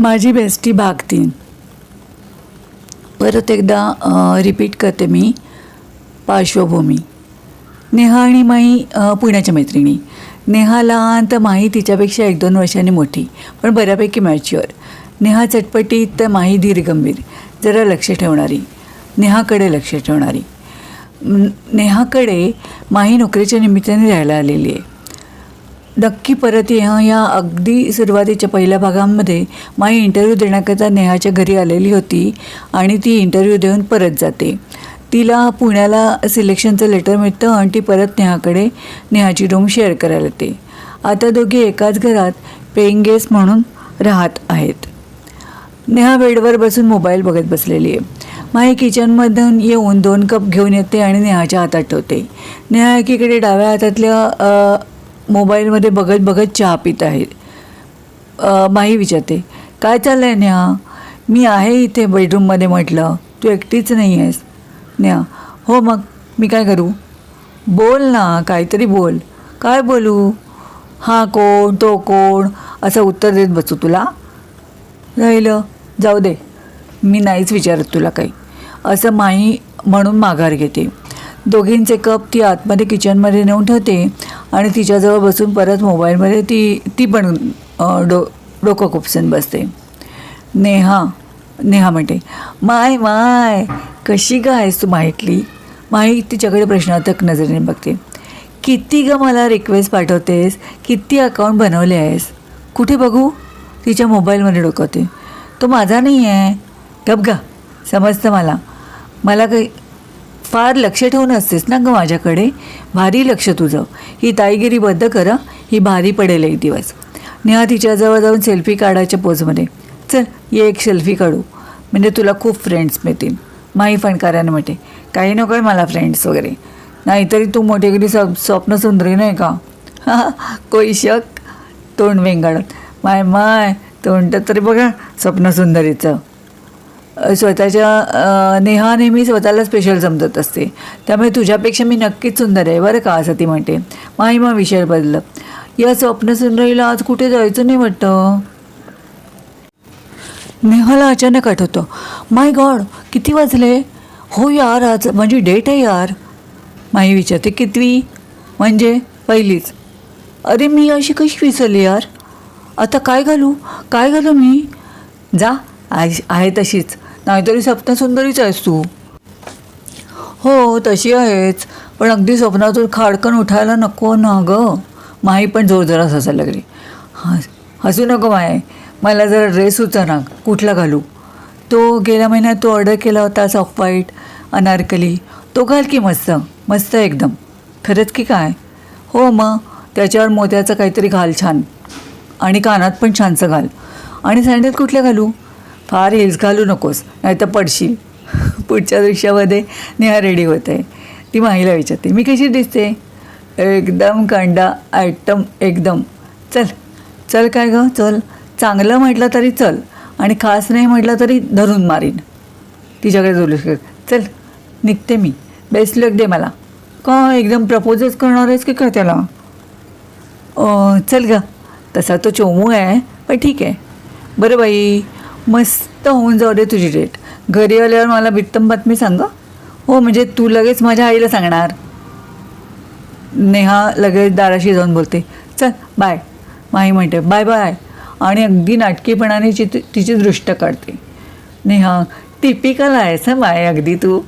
माझी बेस्टी भाग तीन परत एकदा रिपीट करते मी. पार्श्वभूमी. नेहा आणि माई पुण्याच्या मैत्रिणी. नेहा लहान तर माही तिच्यापेक्षा एक दोन वर्षांनी मोठी पण बऱ्यापैकी मॅच्युअर नेहा चटपटीत तर माही धीरगंभीर जरा लक्ष ठेवणारी. नेहाकडे लक्ष ठेवणारी. नेहाकडे माही नोकरीच्या निमित्ताने राहायला आलेली आहे. नक्की परत ह्या या अगदी सुरुवातीच्या पहिल्या भागामध्ये माई इंटरव्ह्यू देण्याकरता नेहाच्या घरी आलेली होती आणि ती इंटरव्ह्यू देऊन परत जाते. तिला पुण्याला सिलेक्शनचं लेटर मिळतं आणि ती परत नेहाकडे नेहाची रूम शेअर करायला येते. आता दोघे एकाच घरात पेईंग गेस्ट म्हणून राहत आहेत. नेहा बेडवर बसून मोबाईल बघत बसलेली आहे. माई किचनमधून येऊन दोन कप घेऊन येते आणि नेहाच्या हातात ठेवते. नेहा एकीकडे डाव्या हातातल्या मोबाईलमध्ये बघत बघत चहा पित आहे. माही विचारते काय चाललं आहे न्या? मी आहे इथे बेडरूममध्ये म्हटलं तू एकटीच नाही आहेस. न्या हो मग मी काय करू? बोल ना काहीतरी बोल. काय बोलू? हा कोण तो कोण? असं उत्तर देत बसू तुला. राहिलं जाऊ दे मी नाहीच विचारत तुला काही. असं माही म्हणून माघार घेते. दोघींचे कप ती आतमध्ये किचनमध्ये नेऊन ठेवते. आणि तिच्याजवळ बसून परत मोबाईलमध्ये ती ती पण डो डोकं खुपसून बसते. नेहा नेहा म्हणते माय माय कशी गं आहेस तू माहितली? माही तिच्याकडे प्रश्नार्थक नजरेने बघते. किती ग मला रिक्वेस्ट पाठवतेस? किती अकाउंट बनवले आहेस? कुठे बघू? तिच्या मोबाईलमध्ये डोकवते तो माझा नाही आहे गप गा समजतं मला. मला काही फार लक्ष ठेवून असतेस ना ग माझ्याकडे? भारी लक्ष तुझं. ही ताईगिरी बद्ध करा ही. भारी पडेल एक दिवस. नेहा तिच्याजवळ जाऊन सेल्फी काढायच्या पोजमध्ये. चल ये एक सेल्फी काढू. म्हणजे तुला खूप फ्रेंड्स मिळतील. माही फणकाऱ्यानं म्हटे काही नको आहे मला फ्रेंड्स वगैरे. नाहीतरी तू मोठेगिरी स्व स्वप्न सुंदरी नाही का? कोई शक? तोंड वेंगाडत माय माय तोंड तरी बघा स्वप्नसुंदरीचं सुंदरीचं. स्वतःच्या नेहा नेहमी स्वतःला स्पेशल समजत असते. त्यामुळे तुझ्यापेक्षा मी नक्कीच सुंदर आहे बरं का? असं ती म्हणते. माई मग विषय बदलं या स्वप्नसुंदरीला आज कुठे जायचं नाही वाटतं? नेहाला अचानक आठवतं. माय गॉड किती वाजले? हो यार आज म्हणजे डेट आहे यार. माई विचारते कितवी? म्हणजे पहिलीच. अरे मी अशी कशी विसरली यार? आता काय घालू? काय घालू मी? जा आहे तशीच. नाहीतरी स्वप्नसुंदरीच आहेस तू. हो तशी आहेच. पण अगदी स्वप्नातून खाडकन उठायला नको ना गं. माही पण जोरजोरात हसायला लागली. हस हसू नको माय. मला जरा ड्रेस सुचना. कुठला घालू? तो गेल्या महिन्यात तो ऑर्डर केला होता सॉफ्ट व्हाईट अनारकली. तो घाल की मस्त. मस्त एकदम. खरंच की काय? हो मग त्याच्यावर मोत्याचं काहीतरी घाल छान. आणि कानात पण छानसं घाल. आणि सँडल कुठल्या घालू? फार हिल्स घालू नकोस नाहीतर पडशील. पुढच्या दृश्यामध्ये नेहा रेडी होते. ती माहीला विचारते मी कशी दिसते? एकदम कंडा आयटम एकदम. चल चल काय गं चल. चांगलं म्हटलं तरी चल आणि खास नाही म्हटलं तरी धरून मारीन. तिच्याकडे जोलूस शकत चल निघते मी. बेस्ट लक दे मला. का एकदम प्रपोजच करणार आहेस की काय त्याला? चल ग. तसा तो चोमू आहे पण ठीक आहे. बरं बाई. मस्त होऊन जाऊ दे तुझी डेट. घरी आल्यावर मला बित्तम बातमी सांग? हो म्हणजे तू लगेच माझ्या आईला सांगणार. नेहा लगेच दाराशी जाऊन बोलते चल बाय माही म्हणते बाय बाय आणि अगदी नाटकीपणाने चित तिची दृष्ट काढते. नेहा टिपिकल आहेस माय अगदी तू.